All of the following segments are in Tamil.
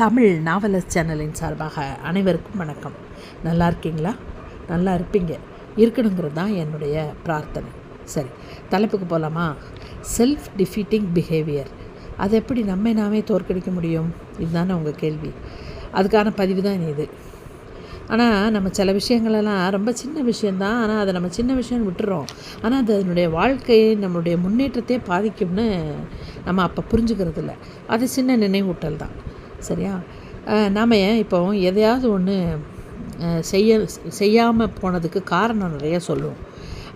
தமிழ் நாவலர் சேனலின் சார்பாக அனைவருக்கும் வணக்கம். நல்லா இருக்கீங்களா? நல்லா இருப்பீங்க. இருக்கணுங்கிறது தான் என்னுடைய பிரார்த்தனை. சரி தலைப்புக்கு போகலாமா செல்ஃப் டிஃபீட்டிங் பிஹேவியர் அது எப்படி நம்மை நாமே தோற்கடிக்க முடியும்? இதுதானே உங்கள் கேள்வி. அதுக்கான பதிவு தான் இது. ஆனால் நம்ம சில விஷயங்களெல்லாம் ரொம்ப சின்ன விஷயந்தான் ஆனால் அதை நம்ம சின்ன விஷயம் விட்டுறோம். ஆனால் அது அதனுடைய வாழ்க்கையை நம்மளுடைய முன்னேற்றத்தையே பாதிக்கும்னு நம்ம அப்போ புரிஞ்சுக்கிறது இல்லை அது சின்ன நினைவூட்டல் தான். சரியா? நாம் இப்போ எதையாவது ஒன்று செய்ய செய்யாமல் போனதுக்கு காரணம் நிறைய சொல்லுவோம்.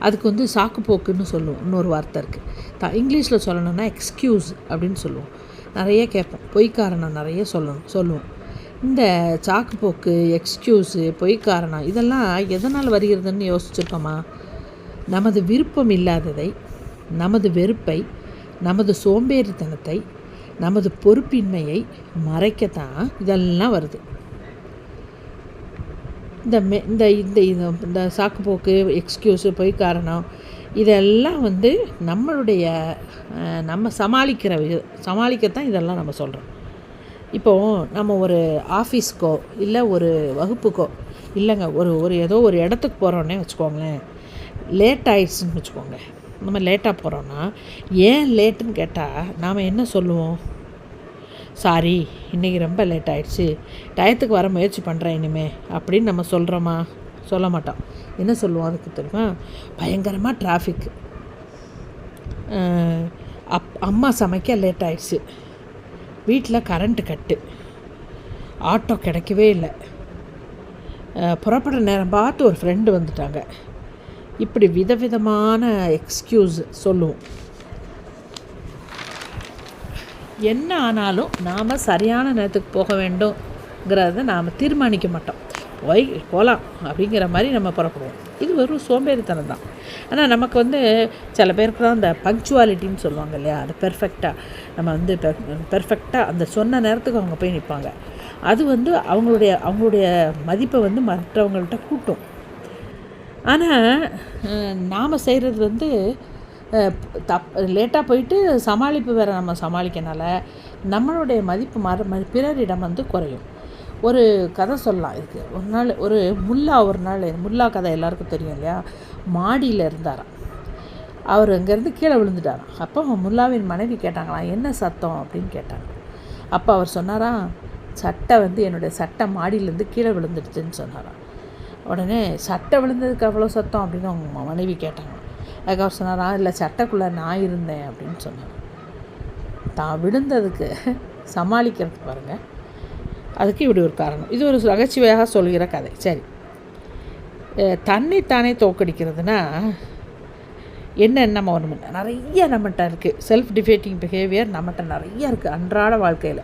அதுக்கு வந்து சாக்குப்போக்குன்னு சொல்லுவோம். இன்னொரு வார்த்தை இருக்குது த இங்கிலீஷில் சொல்லணும்னா எக்ஸ்கியூஸ் அப்படின்னு சொல்லுவோம். நிறைய கேட்போம். பொய் காரணம் நிறைய சொல்லணும் சொல்லுவோம். இந்த சாக்குப்போக்கு எக்ஸ்கியூஸு பொய் காரணம் இதெல்லாம் எதனால் வருகிறதுன்னு யோசிச்சிருக்கோமா? நமது விருப்பம் இல்லாததை நமது வெறுப்பை நமது சோம்பேறித்தனத்தை நமது பொறுப்பின்மையை மறைக்கத்தான் இதெல்லாம் வருது. இந்த மெ இந்த இந்த இது இந்த சாக்குப்போக்கு எக்ஸ்கியூஸு பொய் காரணம் இதெல்லாம் வந்து நம்மளுடைய நம்ம சமாளிக்கிற வி சமாளிக்கத்தான் இதெல்லாம் நம்ம சொல்கிறோம் இப்போது நம்ம ஒரு ஆஃபீஸ்க்கோ இல்லை ஒரு வகுப்புக்கோ இல்லைங்க ஒரு ஒரு ஏதோ ஒரு இடத்துக்கு போகிறோன்னே வச்சுக்கோங்களேன் லேட் ஆயிடுச்சுன்னு வச்சுக்கோங்க. நம்ம லேட்டாக போகிறோன்னா ஏன் லேட்டுன்னு கேட்டால் நாம் என்ன சொல்லுவோம்? சாரி இன்றைக்கி ரொம்ப லேட் ஆகிடுச்சு டயத்துக்கு வர முயற்சி பண்ணுறேன் இனிமே அப்படின்னு நம்ம சொல்கிறோமா சொல்ல மாட்டோம். என்ன சொல்லுவோம் அதுக்கு தெரியுமா? பயங்கரமாக டிராஃபிக் அப் அம்மா சமைக்க லேட் ஆயிடுச்சு. வீட்டில் கரண்ட்டு கட்டு. ஆட்டோ கிடைக்கவே இல்லை. புறப்படுற நேரம் பார்த்து ஒரு ஃப்ரெண்டு வந்துட்டாங்க. இப்படி விதவிதமான எக்ஸ்கியூஸ் சொல்லுவோம். என்ன ஆனாலும் நாம் சரியான நேரத்துக்கு போக வேண்டும்ங்கிறத நாம் தீர்மானிக்க மாட்டோம். போய் போகலாம் அப்படிங்கிற மாதிரி நம்ம புறப்படுவோம். இது வெறும் சோம்பேறித்தனம் தான். ஆனால் நமக்கு வந்து சில பேருக்கு தான் அந்த பங்க்சுவாலிட்டின்னு சொல்லுவாங்க இல்லையா? அது பெர்ஃபெக்டாக நம்ம வந்து பெர்ஃபெக்டாக அந்த சொன்ன நேரத்துக்கு அவங்க போய் நிற்பாங்க அது வந்து அவங்களுடைய அவங்களுடைய மதிப்பை வந்து மற்றவங்கள்ட்ட கூட்டும். ஆனால் நாம் செய்கிறது வந்து தப் லேட்டாக போயிட்டு சமாளிப்பு வேறு நம்ம சமாளிக்கனால நம்மளுடைய மதிப்பு மர பிறரிடம் வந்து குறையும். ஒரு கதை சொல்லலாம் இதுக்கு. ஒரு நாள் ஒரு முல்லா ஒரு நாள் முல்லா கதை எல்லாருக்கும் தெரியும் இல்லையா? மாடியில் இருந்தாராம். அவர் அங்கேருந்து கீழே விழுந்துட்டாராம். அப்போ முல்லாவின் மனைவி கேட்டாங்களாம் என்ன சத்தம்? அப்படின்னு கேட்டாங்க. அப்போ அவர் சொன்னாராம் சட்டை வந்து என்னுடைய சட்டை மாடியிலேருந்து கீழே விழுந்துடுச்சுன்னு சொன்னாராம். உடனே சட்டை விழுந்ததுக்கு அவ்வளோ சத்தம்? அப்படின்னு அவங்க மனைவி கேட்டாங்க. அவர் சொன்னாரா இல்லை சட்டைக்குள்ளே நான் இருந்தேன் அப்படின்னு சொன்னார். தான் விழுந்ததுக்கு சமாளிக்கிறது பாருங்கள் அதுக்கு இப்படி ஒரு காரணம். இது ஒரு நகைச்சுவையாக சொல்கிற கதை. சரி. தன்னைத்தானே தோக்கடிக்கிறதுனா என்னென்ன நம்ம ஒன்று நிறைய நம்மகிட்ட இருக்குது செல்ஃப் டிஃபேட்டிங் பிஹேவியர் நம்மகிட்ட நிறைய இருக்குது அன்றாட வாழ்க்கையில்.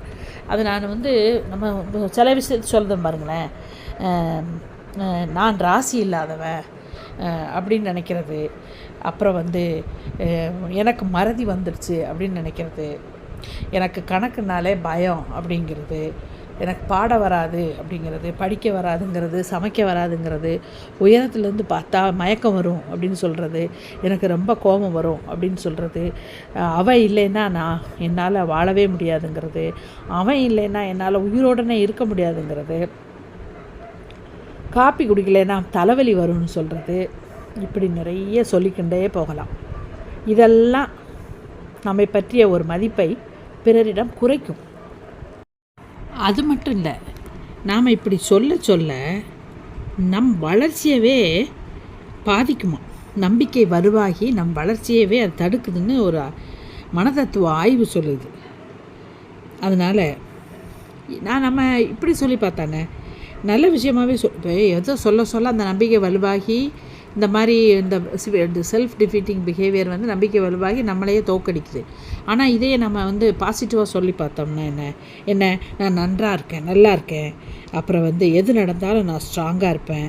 அது நான் வந்து நம்ம சில விஷயத்தை சொல்லுதேன் பாருங்களேன். நான் ராசி இல்லாதவன் அப்படின்னு நினைக்கிறது. அப்புறம் வந்து எனக்கு மறதி வந்துடுச்சு அப்படின்னு நினைக்கிறது. எனக்கு கணக்குனாலே பயம் அப்படிங்கிறது. எனக்கு பாட வராது அப்படிங்கிறது படிக்க வராதுங்கிறது சமைக்க வராதுங்கிறது உயரத்துலேருந்து பார்த்தா மயக்கம் வரும் அப்படின்னு சொல்கிறது எனக்கு ரொம்ப கோபம் வரும் அப்படின்னு சொல்கிறது அவன் இல்லைன்னா நான் என்னால் வாழவே முடியாதுங்கிறது. அவன் இல்லைன்னா என்னால் உயிரோடனே இருக்க முடியாதுங்கிறது. காப்பி குடிக்கலைன்னா தலைவலி வரும்னு சொல்கிறது இப்படி நிறைய சொல்லிக்கொண்டே போகலாம். இதெல்லாம் நம்மை பற்றிய ஒரு மதிப்பை பிறரிடம் குறைக்கும். அது மட்டும் இல்லை நாம் இப்படி சொல்ல சொல்ல நம் வளர்ச்சியவே பாதிக்குமா? நம்பிக்கை வருவாகி நம் வளர்ச்சியவே அது தடுக்குதுன்னு ஒரு மனதத்துவ ஆய்வு சொல்லுது. அதனால் நான் நம்ம இப்படி சொல்லி பார்த்தானே நல்ல விஷயமாகவே சொல் இப்போ எதோ சொல்ல சொல்ல அந்த நம்பிக்கை வலுவாகி இந்த மாதிரி இந்த செல்ஃப் டிஃபீட்டிங் பிஹேவியர் வந்து நம்பிக்கை வலுவாகி நம்மளையே தோக்கடிக்குது. ஆனால் இதையே நம்ம வந்து பாசிட்டிவாக சொல்லி பார்த்தோம்னா என்ன? என்ன? நான் நன்றாக இருக்கேன் நல்லா இருக்கேன். அப்புறம் வந்து எது நடந்தாலும் நான் ஸ்ட்ராங்காக இருப்பேன்.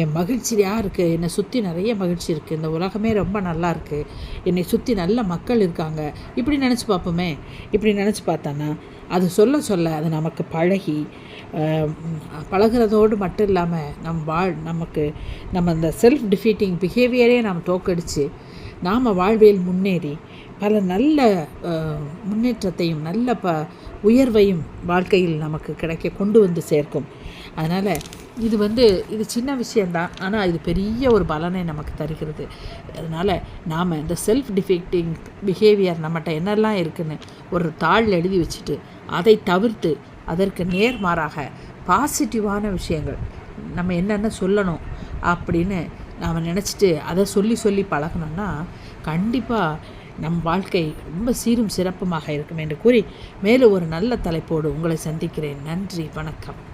என் மகிழ்ச்சியாக இருக்குது என்னை சுற்றி நிறைய மகிழ்ச்சி இருக்குது இந்த உலகமே ரொம்ப நல்லா இருக்குது என்னை சுற்றி நல்ல மக்கள் இருக்காங்க. இப்படி நினச்சி பார்ப்போமே. இப்படி நினச்சி பார்த்தோன்னா அது சொல்ல சொல்ல அது நமக்கு பழகி பழகிறதோடு மட்டும் இல்லாமல் நம் வாழ் நமக்கு நம்ம அந்த செல்ஃப் டிஃபீட்டிங் பிஹேவியரே நாம் தோக்கடித்து நாம் வாழ்வியல் முன்னேறி பல நல்ல முன்னேற்றத்தையும் நல்ல ப உயர்வையும் வாழ்க்கையில் நமக்கு கிடைக்க கொண்டு வந்து சேர்க்கும். அதனால் இது வந்து இது சின்ன விஷயந்தான் ஆனால் இது பெரிய ஒரு பலனை நமக்கு தருகிறது. அதனால் நாம் இந்த செல்ஃப் டிஃபெக்டிங் பிஹேவியர் நம்மகிட்ட என்னெல்லாம் இருக்குதுன்னு ஒரு தாள் எழுதி வச்சுட்டு அதை தவிர்த்து அதற்கு நேர்மாறாக பாசிட்டிவான விஷயங்கள் நம்ம என்னென்ன சொல்லணும் அப்படின்னு நாம் நினச்சிட்டு அதை சொல்லி சொல்லி பழகணும்னா கண்டிப்பாக நம் வாழ்க்கை ரொம்ப சீரும் சிறப்புமாக இருக்கும் என்று கூறி மேலும் ஒரு நல்ல தலைப்போடு உங்களை சந்திக்கிறேன். நன்றி வணக்கம்.